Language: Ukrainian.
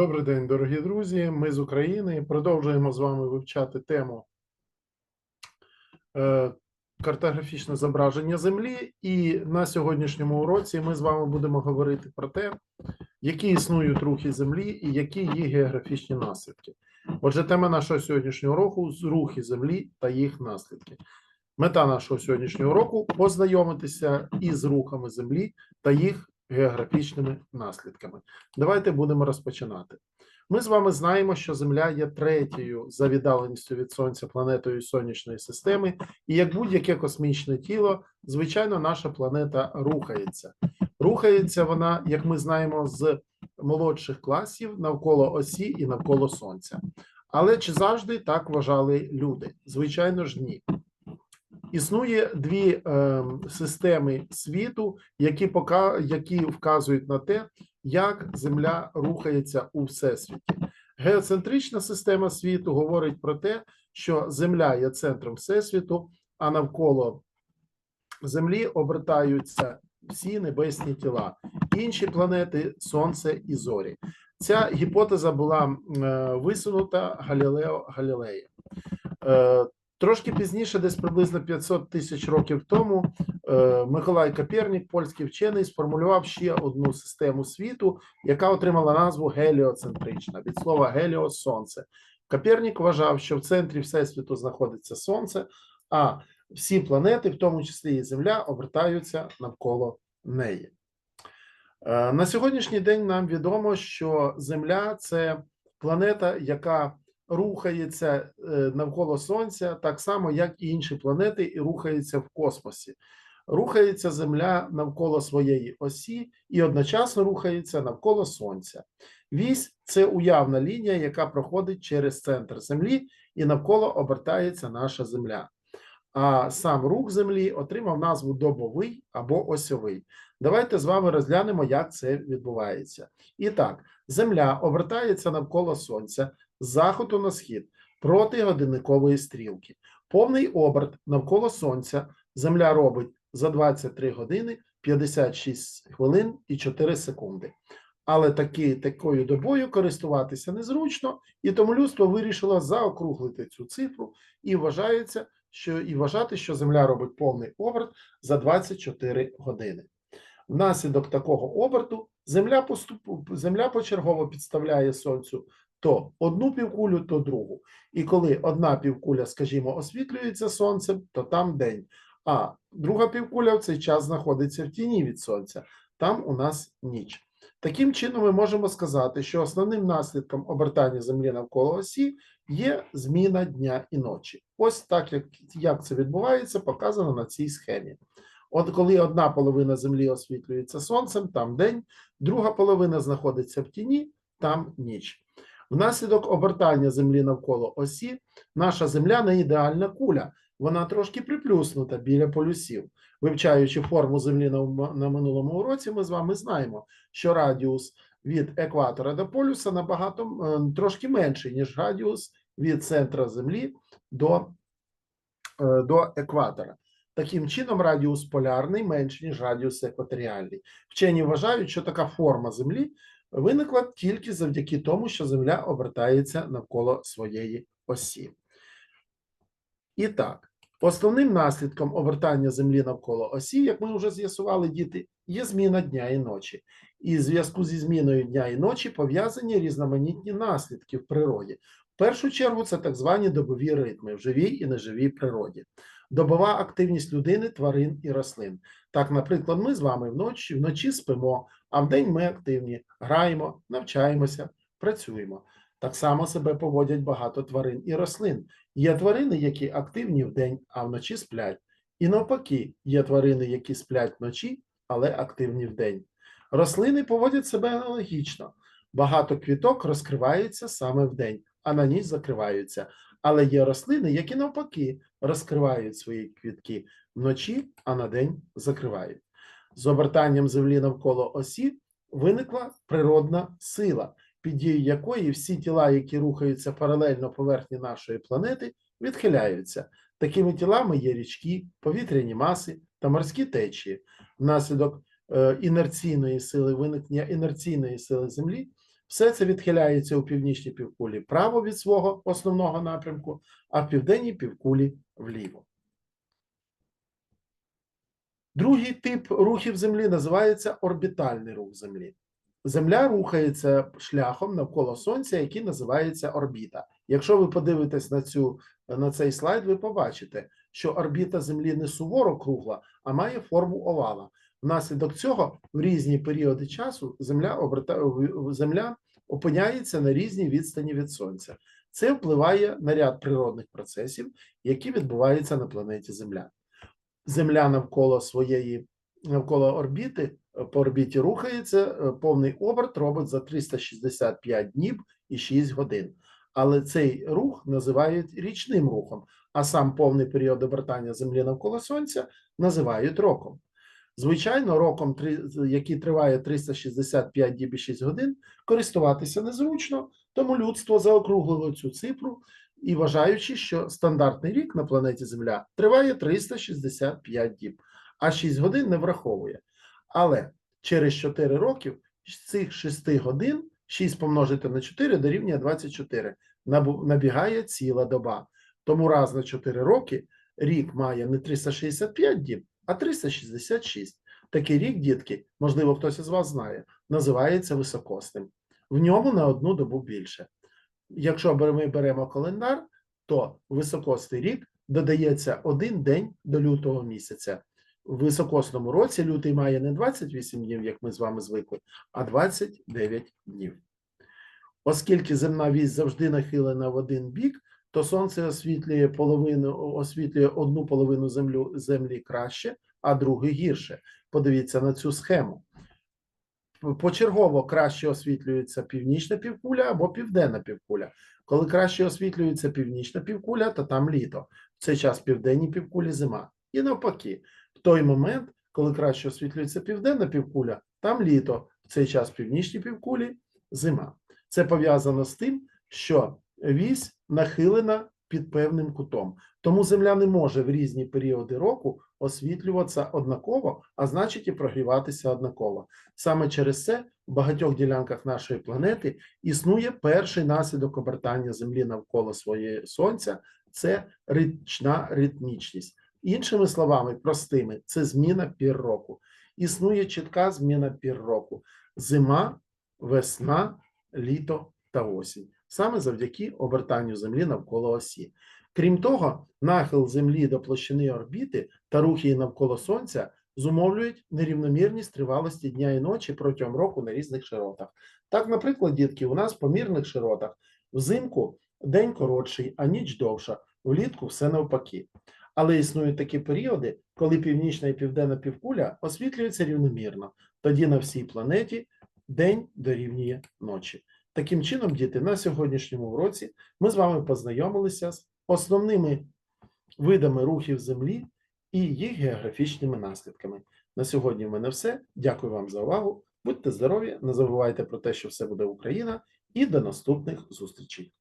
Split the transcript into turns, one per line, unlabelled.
Добрий день, дорогі друзі. Ми з України продовжуємо з вами вивчати тему е, картографічне зображення Землі. І на сьогоднішньому уроці ми з вами будемо говорити про те, які існують рухи Землі і які є географічні наслідки. Отже, тема нашого сьогоднішнього року рухи Землі та їх наслідки. Мета нашого сьогоднішнього року познайомитися із рухами Землі та їх географічними наслідками. Давайте будемо розпочинати. Ми з вами знаємо, що Земля є третьою за віддаленістю від Сонця планетою сонячної системи, і як будь-яке космічне тіло, звичайно, наша планета рухається. Рухається вона, як ми знаємо, з молодших класів навколо осі і навколо Сонця. Але чи завжди так вважали люди? Звичайно ж, ні. Існує дві е, системи світу, які пока, які вказують на те, як Земля рухається у всесвіті. Геоцентрична система світу говорить про те, що Земля є центром всесвіту, а навколо Землі обертаються всі небесні тіла, інші планети, Сонце і зорі. Ця гіпотеза була е, висунута Галілео Галілеєм. Е, Трошки пізніше, десь приблизно 500 тисяч років тому, е, Миколай Копернік, польський вчений, сформулював ще одну систему світу, яка отримала назву геліоцентрична від слова геліо сонце. Копернік вважав, що в центрі всесвіту знаходиться сонце, а всі планети, в тому числі і Земля, обертаються навколо неї. Е, На сьогоднішній день нам відомо, що Земля це планета, яка рухається е, навколо Сонця, так само, як і інші планети, і рухається в космосі. Рухається Земля навколо своєї осі і одночасно рухається навколо Сонця. Вісь це уявна лінія, яка проходить через центр Землі, і навколо обертається наша Земля. А сам рух Землі отримав назву добовий або осьовий. Давайте з вами розглянемо, як це відбувається. І так, Земля обертається навколо Сонця заходу на схід проти годинникової стрілки. Повний оберт навколо Сонця Земля робить за 23 години 56 хвилин і 4 секунди. Але таки, такою добою користуватися незручно, і тому людство вирішило заокруглити цю цифру і вважається, що і вважати, що Земля робить повний оберт за 24 години. Внаслідок такого оберту Земля поступ... Земля почергово підставляє Сонцю то одну півкулю, то другу. І коли одна півкуля, скажімо, освітлюється сонцем, то там день. А друга півкуля в цей час знаходиться в тіні від сонця. Там у нас ніч. Таким чином, ми можемо сказати, що основним наслідком обертання Землі навколо осі є зміна дня і ночі. Ось так, як, як це відбувається, показано на цій схемі. От коли одна половина Землі освітлюється сонцем, там день, друга половина знаходиться в тіні, там ніч. Внаслідок обертання Землі навколо осі, наша Земля не ідеальна куля, вона трошки приплюснута біля полюсів. Вивчаючи форму Землі на, минулому уроці, ми з вами знаємо, що радіус від екватора до полюса набагато е, трошки менший, ніж радіус від центра Землі до, е, до екватора. Таким чином, радіус полярний менший, ніж радіус екваторіальний. Вчені вважають, що така форма Землі виникла тільки завдяки тому, що Земля обертається навколо своєї осі. І так, основним наслідком обертання Землі навколо осі, як ми вже з'ясували, діти, є зміна дня і ночі. І в зв'язку зі зміною дня і ночі пов'язані різноманітні наслідки в природі. В першу чергу це так звані добові ритми в живій і неживій природі. Добова активність людини, тварин і рослин. Так, наприклад, ми з вами вночі вночі спимо, а вдень ми активні, граємо, навчаємося, працюємо. Так само себе поводять багато тварин і рослин. Є тварини, які активні вдень, а вночі сплять. І навпаки, є тварини, які сплять вночі, але активні вдень. Рослини поводять себе аналогічно. Багато квіток розкриваються саме вдень, а на ніч закриваються. Але є рослини, які навпаки розкривають свої квітки вночі, а на день закривають. З обертанням землі навколо осі виникла природна сила, під дією якої всі тіла, які рухаються паралельно поверхні нашої планети, відхиляються. Такими тілами є річки, повітряні маси та морські течії. Внаслідок е, інерційної сили виникнення інерційної сили Землі Все це відхиляється у північній півкулі вправо від свого основного напрямку, а в південній півкулі вліво. Другий тип рухів Землі називається орбітальний рух Землі. Земля рухається шляхом навколо Сонця, який називається орбіта. Якщо ви подивитесь на, цю, на цей слайд, ви побачите, що орбіта Землі не суворо кругла, а має форму овала. Внаслідок цього в різні періоди часу Земля, оберта... Земля опиняється на різній відстані від Сонця. Це впливає на ряд природних процесів, які відбуваються на планеті Земля. Земля навколо своєї навколо орбіти е, по орбіті рухається, е, повний оберт робить за 365 днів і 6 годин. Але цей рух називають річним рухом, а сам повний період обертання Землі навколо Сонця називають роком. Звичайно, роком, який триває 365 діб і 6 годин, користуватися незручно, тому людство заокруглило цю цифру і вважаючи, що стандартний рік на планеті Земля триває 365 діб, а 6 годин не враховує. Але через 4 років з цих 6 годин 6 помножити на 4 дорівнює 24. Набігає ціла доба. Тому раз на 4 роки рік має не 365 діб, а 366. Такий рік, дітки, можливо, хтось із вас знає, називається високосним. В ньому на одну добу більше. Якщо ми беремо календар, то високосний рік додається один день до лютого місяця. В високосному році лютий має не 28 днів, як ми з вами звикли, а 29 днів. Оскільки земна вісь завжди нахилена в один бік, то сонце освітлює половину, освітлює одну половину землю, землі краще, а другу гірше. Подивіться на цю схему. Почергово краще освітлюється північна півкуля або південна півкуля. Коли краще освітлюється північна півкуля, то там літо. В цей час в південній півкулі зима. І навпаки, в той момент, коли краще освітлюється південна півкуля, там літо. В цей час в північній півкулі зима. Це пов'язано з тим, що вісь нахилена під певним кутом. Тому Земля не може в різні періоди року освітлюватися однаково, а значить і прогріватися однаково. Саме через це в багатьох ділянках нашої планети існує перший наслідок обертання Землі навколо своєї сонця це річна ритмічність. Іншими словами, простими, це зміна пір року. Існує чітка зміна пір року: зима, весна, літо та осінь. Саме завдяки обертанню Землі навколо осі. Крім того, нахил Землі до площини орбіти та рухи її навколо Сонця зумовлюють нерівномірність тривалості дня і ночі протягом року на різних широтах. Так, наприклад, дітки, у нас по мірних широтах взимку день коротший, а ніч довша, влітку все навпаки. Але існують такі періоди, коли північна і південна півкуля освітлюються рівномірно. Тоді на всій планеті день дорівнює ночі. Таким чином, діти, на сьогоднішньому уроці ми з вами познайомилися з основними видами рухів Землі і їх географічними наслідками. На сьогодні в мене все. Дякую вам за увагу. Будьте здорові, не забувайте про те, що все буде Україна, і до наступних зустрічей.